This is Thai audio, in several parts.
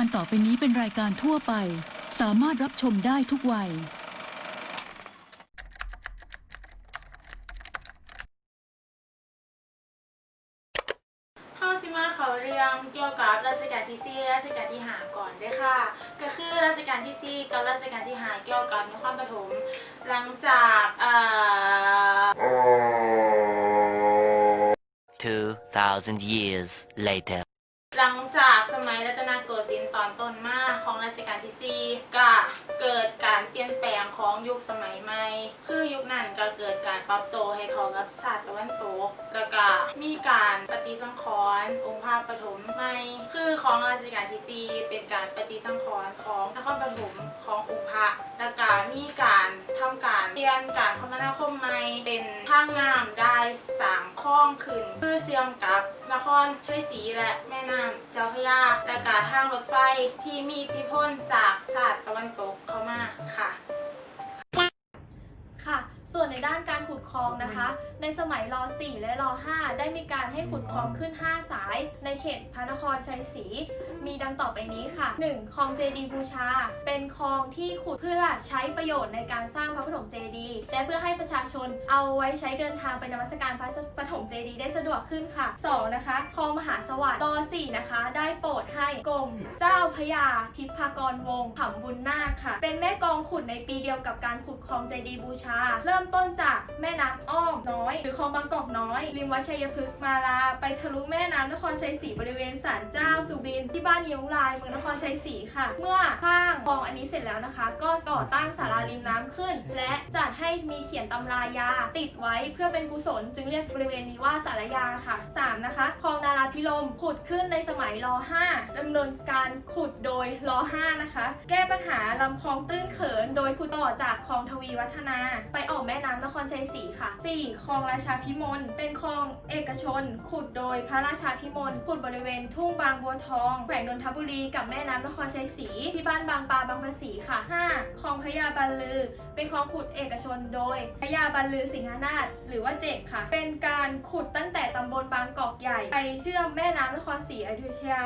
ายการต่อไปนี้เป็นรายการทั่วไป สามารถรับชมได้ทุกวัย เฮาสิมาเขาเรื่องเกี่ยวกับรัชกาลที่สี่รัชกาลที่ห้าก่อนเด้วยค่ะ ก็คือรัชกาลที่สี่กับรัชกาลที่ห้าเกี่ยวกับนครปฐมหลังจากเอ่อ 2,000 years later. หลังจากสมัยรัตนโกสินทร์ตอนต้นมาของรัชกาลที่สี่ก็ กิดการเปลี่ยนแปลงของยุคสมัยใหม่ คือยุคนั้นก็เกิดการปรับตัวให้เข้ากับชาติตะวันตกแล้วก็มีการปฏิสังขรณ์องค์พระปฐมใหม่ คือของรัชกาลที่สี่เป็นการปฏิสังขรณ์ของนครปฐมขององค์พระแล้วก็มีการทำการเปลี่ยนการคมนาคมใหม่ เป็นทางน้ำได้สามข้องขึ้น คือเชื่อมกับนครชัยศรีและแม่น้ำเจ้าพระยาและก็ทางรถไฟที่มีอิทธิพลจากชาติตะวันตกเข้า ค่ะค่ะ ส่วนในด้านการขุดคลองนะคะ ในสมัยร .4 และร .5 ได้มีการให้ขุดคลองขึ้น 5 สาย ในเขตพระนครชัยศรี มีดังต่อไปนี้ค่ะ 1. คลองเจดีบูชา เป็นคลองที่ขุดเพื่อใช้ประโยชน์ในการสร้างพระปฐมเจดีย์และเพื่อให้ประชาชนเอาไว้ใช้เดินทางไปนมัสการพระปฐมเจดีย์ได้สะดวกขึ้นค่ะ 2. นะคะ คลองมหาสวัสดิ์ร .4 นะคะ ได้โปรดให้กรมเจ้าพยาทิพากรวงศ์ขำบุญนาคค่ะ เป็นแม่กองขุดในปีเดียวกับการขุดคลองเจดีบูชาเริ่มริ่มต้นจากแม่น้ำอ้อมน้อย หรือคลองบางกอกน้อย ริมวัดชัยพฤกษ์มาลา ไปทะลุแม่น้ำนครชัยศรีบริเวณศาลเจ้าสุบิน ที่บ้านยงลายเมืองนครชัยศรีค่ะ เมื่อสร้างคลองอันนี้เสร็จแล้วนะคะ ก็ก่อตั้งศาลาริมน้ำขึ้น และจัดให้มีเขียนตำรายา ติดไว้เพื่อเป็นกุศล จึงเรียกบริเวณนี้ว่าศาลายาค่ะ 3. นะคะคลองนาราพิรมขุดขึ้นในสมัยร .5 ดำเนินการขุดโดยร .5 นะคะ แก้ปัญหาลำคลองตื้นเขิน โดยขุดต่อจากคลองทวีวัฒนา ไปออกแม่น้ำนครชัยศรีค่ะ 4. คลองราชาพิมล เป็นคลองเอกชน ขุดโดยพระราชาพิมล ขุดบริเวณทุ่งบางบัวทองแขวงนนทบุรีกับแม่น้ำนครชัยศรีที่บ้านบางปลาบางภาษีค่ะ 5. คลองพญาบัลลือ เป็นคลองขุดเอกชนโดยพญาบัลลือสิงหนาถหรือว่าเจกค่ะ เป็นการขุดตั้งแต่ตำบลบางกอกใหญ่ไปเชื่อมแม่น้ำนครศรีอยุธยา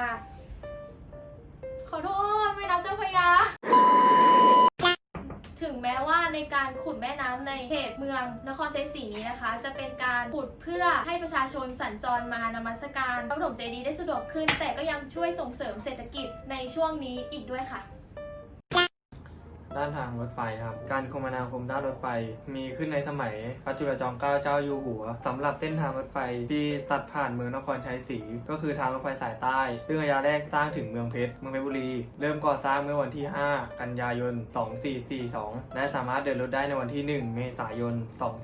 ขอโทษแม่น้ำเจ้าพระยา ถึงแม้ว่าในการขุดแม่น้ำในเขตเมืองนครใจศรีนี้นะคะ จะเป็นการขุดเพื่อให้ประชาชนสัญจรมานมัสการพระปฐมเจดีย์ได้สะดวกขึ้น แต่ก็ยังช่วยส่งเสริมเศรษฐกิจในช่วงนี้อีกด้วยค่ะ ด้านทางรถไฟครับ การคมนาคมด้านรถไฟ มีขึ้นในสมัยพระจุลจอมเกล้าเจ้าอยู่หัวสำหรับเส้นทางรถไฟที่ตัดผ่านเมืองนครชัยศรีก็คือทางรถไฟสายใต้ ซึ่งระยะแรกสร้างถึงเมืองเพชร เมืองเพชรบุรี เริ่มก่อสร้างเมื่อวันที่ 5 กันยายน 2442 และสามารถเดินรถได้ในวันที่ 1 เมษายน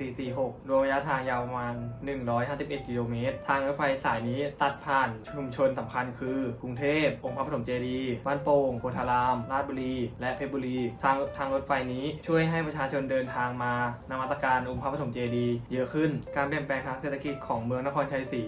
2446 รวมระยะทางยาวประมาณ 151 กิโลเมตร ทางรถไฟสายนี้ตัดผ่านชุมชนสำคัญคือกรุงเทพองค์พระปฐมเจดีย์บ้านโป่งโพธาราม ราชบุรี และเพชรบุรี ทางทางรถไฟนี้ ช่วยให้ประชาชนเดินทางมานมัสการองค์พระปฐมเจดีย์เยอะขึ้น การเปลี่ยนแปลงทางเศรษฐกิจของเมืองนครชัยศรี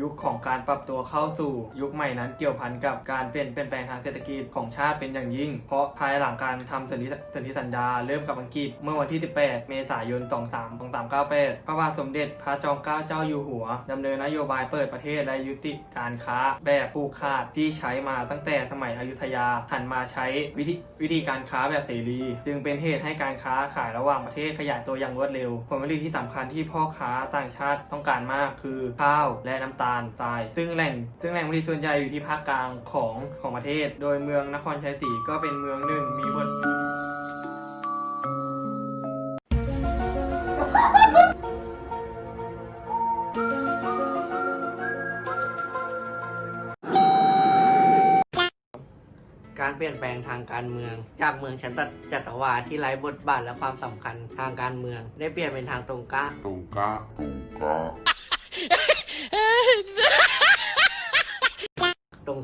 ยุคของการปรับตัวเข้าสู่ยุคใหม่นั้นเกี่ยวพันกับการเปลี่ยนเปลี่ยนแปลงทางเศรษฐกิจของชาติเป็นอย่างยิ่ง เพราะภายหลังการทำสนธิสนธิสัญญาเริ่มกับอังกฤษเมื่อวันที่ 18 เมษายน 23 2398 พระบาทสมเด็จพระจอมเกล้าเจ้าอยู่หัวดำเนินนโยบายเปิดประเทศและยุติการค้าแบบผูกขาดที่ใช้มาตั้งแต่สมัยอยุธยาหันมาใช้วิธีวิธีการค้าแบบเสรี จึงเป็นเหตุให้การค้าขายระหว่างประเทศขยายตัวอย่างรวดเร็ว ผลผลิตที่สำคัญที่พ่อค้าต่างชาติต้องการมากคือข้าวและน้ำตาลทราย ซึ่งแหล่งซึ่งแหล่งผลิตส่วนใหญ่อยู่ที่ภาคกลางของของประเทศ โดยเมืองนครชัยศรีก็เป็นเมืองหนึ่งมีบน ลี่ยนแปลงทางการเมือง จากเมืองชันตจัตวาที่ไร้บทบาทและความสำคัญทางการเมือง ได้เปลี่ยนเป็นทางตรงกะตรงกะตรง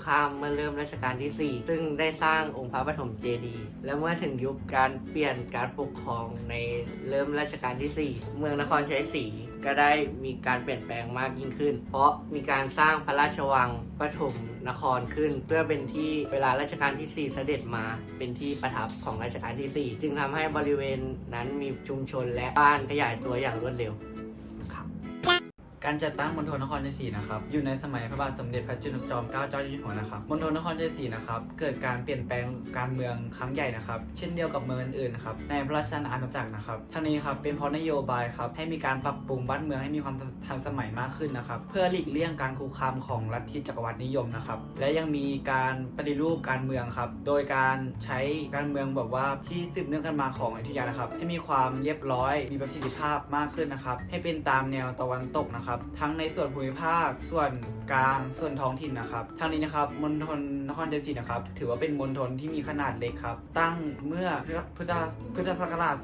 ข้ามเมื่อเริ่มรัชกาลที่ 4 ซึ่งได้สร้างองค์พระปฐมเจดีย์และเมื่อถึงยุคการเปลี่ยนการปกครองในเริ่มรัชกาลที่ 4 เมืองนครชัยศรีก็ได้มีการเปลี่ยนแปลงมากยิ่งขึ้น เพราะมีการสร้างพระราชวังปฐมนครขึ้น เพื่อเป็นที่เวลารัชกาลที่ 4 เสด็จมาเป็นที่ประทับของรัชกาลที่ 4 จึงทำให้บริเวณนั้นมีชุมชนและบ้านขยายตัวอย่างรวดเร็ว การจัดตั้งมณฑลนครชัยศรีนะครับ อยู่ในสมัยพระบาทสมเด็จพระจุลจอมเกล้าเจ้าอยู่หัวนะครับมณฑลนครชัยศรีนะครับ เกิดการเปลี่ยนแปลงการเมืองครั้งใหญ่นะครับ เช่นเดียวกับเมืองอื่นๆนะครับ ในพระราชอาณาจักรนะครับทั้งนี้ครับเป็นเพราะนโยบายครับให้มีการปรับปรุงบ้านเมืองให้มีความทันสมัยมากขึ้นนะครับ เพื่อหลีกเลี่ยงการคุกคามของลัทธิจักรวรรดินิยมนะครับ และยังมีการปฏิรูปการเมืองครับ โดยการใช้การเมืองแบบว่าที่สืบเนื่องกันมาของอยุธยานะครับ ให้มีความเรียบร้อย มีประสิทธิภาพมากขึ้นนะครับ ให้เป็นตามแนวตะวันตกนะครับทั้งในส่วนภูมิภาค ส่วนกลาง ส่วนท้องถิ่นนะครับ ทางนี้นะครับมณฑลนครเดซีนะครับ ถือว่าเป็นมณฑลที่มีขนาดเล็กครับ ตั้งเมื่อพุทธพุทธศักราช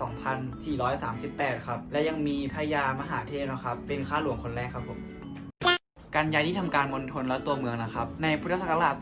2438 ครับ และยังมีพญามหาเทพนะครับ เป็นข้าหลวงคนแรกครับผม การย้ายที่ทำการมณฑลและตัวเมืองนะครับ ในพุทธศักราช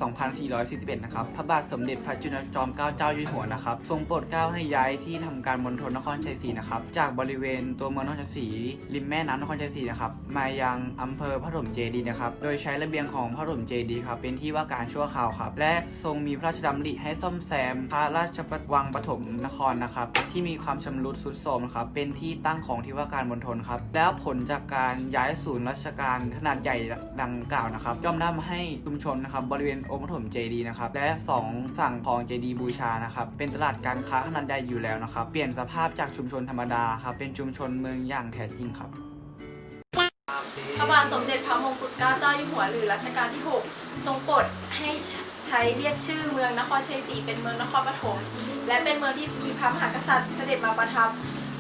2441 นะครับ พระบาทสมเด็จพระจุลจอมเกล้าเจ้าอยู่หัวนะครับ ทรงโปรดเกล้าให้ย้ายที่ทำการมณฑลนครชัยศรีนะครับ จากบริเวณตัวเมืองนครชัยศรีริมแม่น้ำนครชัยศรีนะครับ มายังอำเภอพระถมเจดีย์นะครับ โดยใช้ระเบียงของพระถมเจดีย์ครับ เป็นที่ว่าการชั่วคราวครับ และทรงมีพระราชดำริให้ซ่อมแซมพระราชวังปฐมนครนะครับ ที่มีความชำรุดทรุดโทรมครับ เป็นที่ตั้งของที่ว่าการมณฑลครับ แล้วผลจากการย้ายศูนย์ราชการขนาดใหญ่ดังกล่าวนะครับย่อมนำให้ชุมชนนะครับบริเวณองค์ปฐมเจดีนะครับและสองฝั่งของเจดีบูชานะครับเป็นตลาดการค้าขนาดใหญ่อยู่แล้วนะครับเปลี่ยนสภาพจากชุมชนธรรมดาครับเป็นชุมชนเมืองอย่างแท้จริงครับพระบาทสมเด็จพระมงกุฎเกล้าเจ้าอยู่หัวหรือรัชกาลที่ 6 ทรงโปรดให้ใช้เรียกชื่อเมืองนครชัยศรีเป็นเมืองนครปฐมและเป็นเมืองที่มีพระมหากษัตริย์เสด็จมาประทับ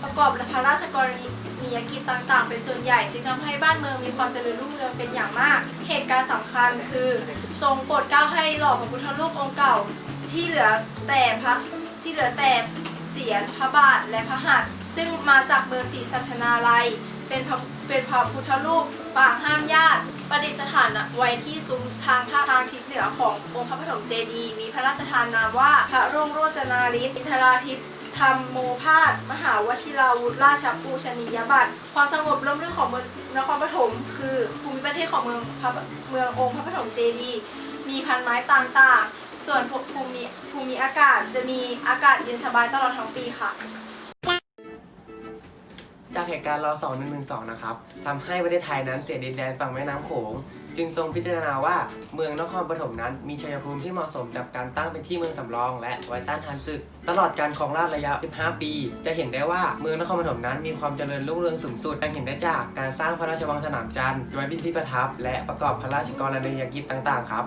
ประกอบพระราชกรณี ยกิจต่างๆ เป็นส่วนใหญ่ จึงทำให้บ้านเมืองมีความเจริญรุ่งเรืองเป็นอย่างมาก เหตุการณ์สำคัญคือ ทรงโปรดเกล้าให้หล่อพระพุทธรูปองค์เก่า ที่เหลือแต่พระที่เหลือแต่เสียรพระบาทและพระหัตถ์ซึ่งมาจากเมืองศรีสัชนาลัย เป็นพระเป็นพระพุทธรูปปางห้ามญาติประดิษฐานไว้ที่ซุ้มทางภาคทางทิศเหนือขององค์พระปฐมเจดีย์มีพระราชทานนามว่าพระรุ่งโรจนาริศอินทราทิพย์ ธรรมโมพาสมหาวชิราวุธราชปูชนียบัตรความสงบร่มรื่นของเมืองนครปฐมคือภูมิประเทศของเมืองพระเมืององค์พระปฐมเจดีย์มีพันไม้ต่างๆ ส่วนภูมิภูมิอากาศจะมีอากาศเย็นสบายตลอดทั้งปีค่ะ จากเหตุการณ์รอ2112 นะครับทำให้ประเทศไทยนั้นเสียดินแดนฝั่งแม่น้ำโขง จึงทรงพิจารณาว่าเมืองนครปฐมนั้นมีชัยภูมิที่เหมาะสมกับการตั้งเป็นที่เมืองสำรอง และไว้ต้านทานศึก ตลอดการครองราชระยะ 15 ปี จะเห็นได้ว่าเมืองนครปฐมนั้นมีความเจริญรุ่งเรืองสูงสุดดังเห็นได้จากการสร้างพระราชวังสนามจันทร์ไว้เป็นที่ประทับ และประกอบพระราชกรณียกิจต่าง ๆ ครับ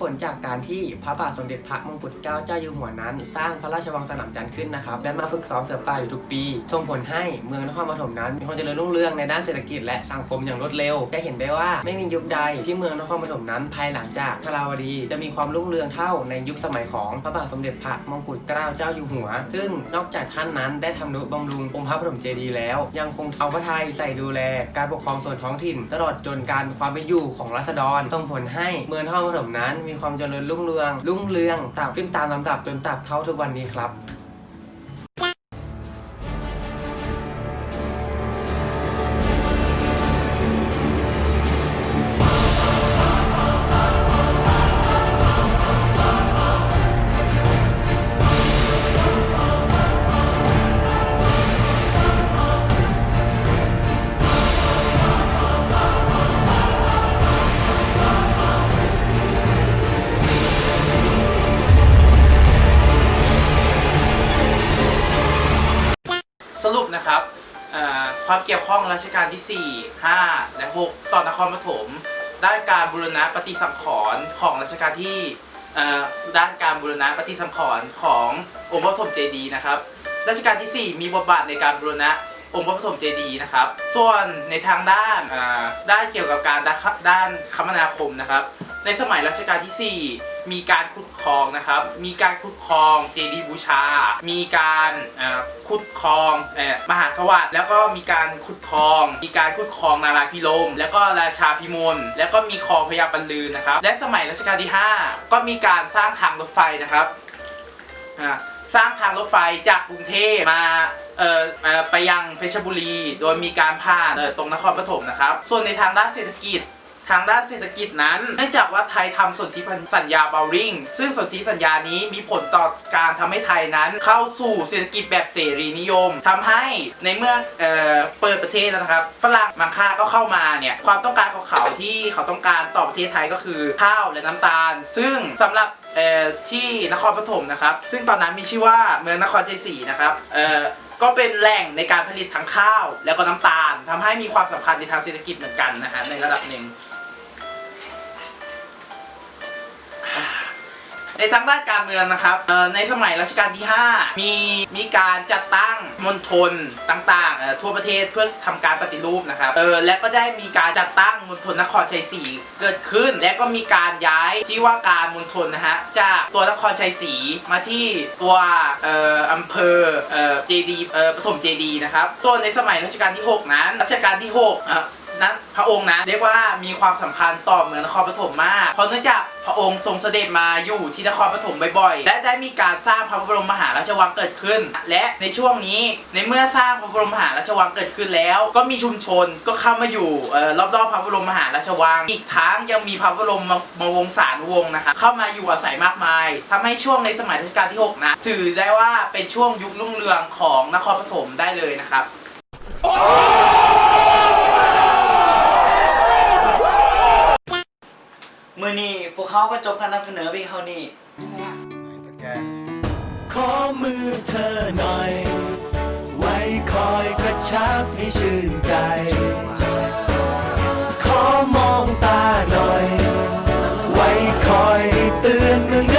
ผลจากการที่พระบาทสมเด็จพระมงกุฎเกล้าเจ้าอยู่หัวนั้น สร้างพระราชวังสนามจันทร์ขึ้นนะครับและมาฝึกซ้อมเสือป่าอยู่ทุกปี ส่งผลให้เมืองนครปฐมนั้น มีความเจริญรุ่งเรืองในด้านเศรษฐกิจและสังคมอย่างรวดเร็วจะเห็นได้ว่าไม่มียุคใดที่เมืองนครปฐมนั้น ภายหลังจากทราวดีจะมีความรุ่งเรืองเท่าในยุคสมัยของพระบาทสมเด็จพระมงกุฎเกล้าเจ้าอยู่หัว ซึ่งนอกจากท่านนั้นได้ทำนุบำรุงองค์พระปฐมเจดีย์แล้ว ยังคงเอาพระทัยใส่ดูแล การปกครองส่วนท้องถิ่น ตลอดจนการความเป็นอยู่ของรัษฎรส่งผลให้เมืองนครปฐมนั้นมีความเจริญรุ่งเรืองรุ่งเรืองตาบขึ้นตามลำดับจนตราบเท่าทุกวันนี้ครับ สรุปนะครับความเกี่ยวข้องรัชกาลที่ 4 5 และ 6 ต่อนครปฐมด้านการบูรณะปฏิสังขรณ์ของรัชกาลที่ด้านการบูรณะปฏิสังขรณ์ขององค์พระปฐมเจดีย์นะครับรัชกาลที่ 4 มีบทบาทในการบูรณะองค์พระปฐมเจดีย์นะครับ ส่วนในทางด้านด้านเกี่ยวกับการด้านคมนาคมนะครับ ในสมัยรัชกาลที่ 4 มีการขุดคลองนะครับ มีการขุดคลองเจดีย์บูชา มีการขุดคลองอมหาสวัสดิ์แล้วก็มีการขุดคลอง มีการขุดคลองนาราพิรมแล้วก็ราชาพิมล แล้วก็มีคลองพญาปันลืนนะครับ และสมัยรัชกาลที่ 5 ก็มีการสร้างทางรถไฟนะครับสร้างทางรถไฟจากกรุงเทพมาไปยังเพชรบุรี โดยมีการผ่านตรงนครปฐมนะครับ ส่วนในทางด้านเศรษฐกิจ ทางด้านเศรษฐกิจนั้น เนื่องจากว่าไทยทำสนธิสัญญาเบลริงซึ่งสนธิสัญญานี้มีผลต่อการทำให้ไทยนั้น เข้าสู่เศรษฐกิจแบบเสรีนิยมทำให้ในเมื่อเอ่อเปิดประเทศแล้วนะครับฝรั่งบางค่าก็เข้ามาเนี่ยความต้องการของเขาที่เขาต้องการต่อประเทศไทยก็คือข้าวและน้ำตาล ซึ่งสำหรับที่นครปฐมนะครับ ซึ่งตอนนั้นมีชื่อว่าเมืองนครชัยศรีนะครับก็เป็นแหล่งในการผลิตทั้งข้าว แล้วก็น้ำตาลทำให้มีความสำคัญในทางเศรษฐกิจเหมือนกันนะฮะในระดับหนึ่ง ในทางด้านการเมืองนะครับในสมัยรัชกาลที่ 5 มีมีการจัดตั้งมณฑลต่างๆทั่วประเทศเพื่อทำการปฏิรูปนะครับเออและก็ได้มีการจัดตั้งมณฑลนครชัยศรีเกิดขึ้น และก็มีการย้ายที่ว่าการมณฑลนะฮะจากตัวนครชัยศรีมาที่ตัวเอ่ออำเภอเอ่อเจดีเอ่อปฐมเจดีนะครับตัวในสมัยรัชกาลที่ 6 นั้นรัชกาลที่6อ่อ นั้นพระองค์นะเรียกว่ามีความสำคัญต่อเมืองนครปฐมมากเพราะเนื่องจากพระองค์ทรงเสด็จมาอยู่ที่นครปฐมบ่อยๆ และได้มีการสร้างพระบรมมหาราชวังเกิดขึ้น และในช่วงนี้ในเมื่อสร้างพระบรมมหาราชวังเกิดขึ้นแล้ว ก็มีชุมชนก็เข้ามาอยู่รอบๆพระบรมมหาราชวัง อีกทั้งยังมีพระบรมมวงศานุวงศ์นะคะเข้ามาอยู่อาศัยมากมายทำให้ช่วงในสมัยรัชกาลที่หกนะถือได้ว่าเป็นช่วงยุครุ่งเรืองของนครปฐมได้เลยนะครับ มือนี้พวกเขาก็จบการนำเสนอเพียงเท่านี้ขอมือเธอหน่อย ไว้คอยกระชับให้ชื่นใจ ขอมองตาหน่อย ไว้คอยให้ตื่